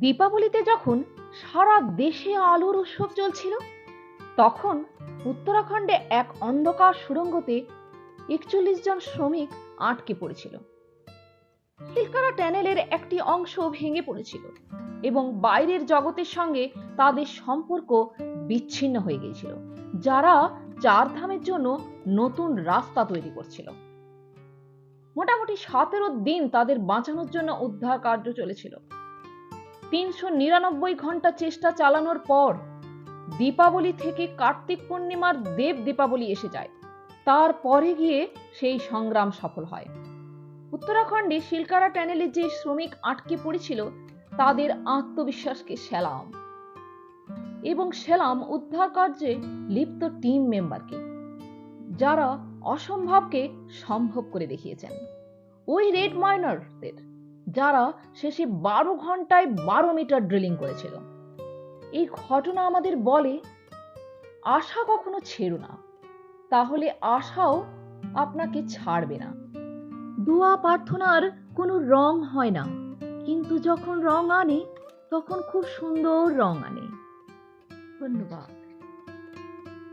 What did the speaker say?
দীপাবলিতে যখন সারা দেশে আলোর উৎসব চলছিল, তখন উত্তরাখণ্ডে এক অন্ধকার সুড়ঙ্গতে একচল্লিশ জন শ্রমিক আটকে পড়েছিল। হিলকারা ট্যানেলের একটি অংশ ভেঙে পড়েছিল এবং বাইরের জগতের সঙ্গে তাদের সম্পর্ক বিচ্ছিন্ন হয়ে গিয়েছিল, যারা চার ধামের জন্য নতুন রাস্তা তৈরি করছিল। মোটামুটি সতেরো দিন তাদের বাঁচানোর জন্য উদ্ধার কার্য চলেছিল। তিনশো নিরানব্বই ঘণ্টা চেষ্টা চালানোর পর দীপাবলি থেকে কার্তিক পূর্ণিমার দেব দীপাবলি এসে যায়। তারপরে গিয়ে সেই সংগ্রাম সফল হয়। উত্তরাখণ্ডে শিলকারা ট্যানেলে যে শ্রমিক আটকে পড়েছিল, তাদের আত্মবিশ্বাসকে সেলাম। এবং সেলাম উদ্ধার কার্যে লিপ্ত টিম মেম্বারকে, যারা অসম্ভবকে সম্ভব করে দেখিয়েছেন। ওই রেড মাইনারদের যারা শেষে বারো ঘন্টায় বারো মিটার ড্রিলিং করেছিল। এই ঘটনা আমাদের বলে, আশা কখনো ছেড়ো না। তাহলে আশাও আপনাকে ছাড়বে না। দোয়া, প্রার্থনার কোনো রং হয় না। কিন্তু যখন রং আনে, তখন খুব সুন্দর রং আনে। ধন্যবাদ।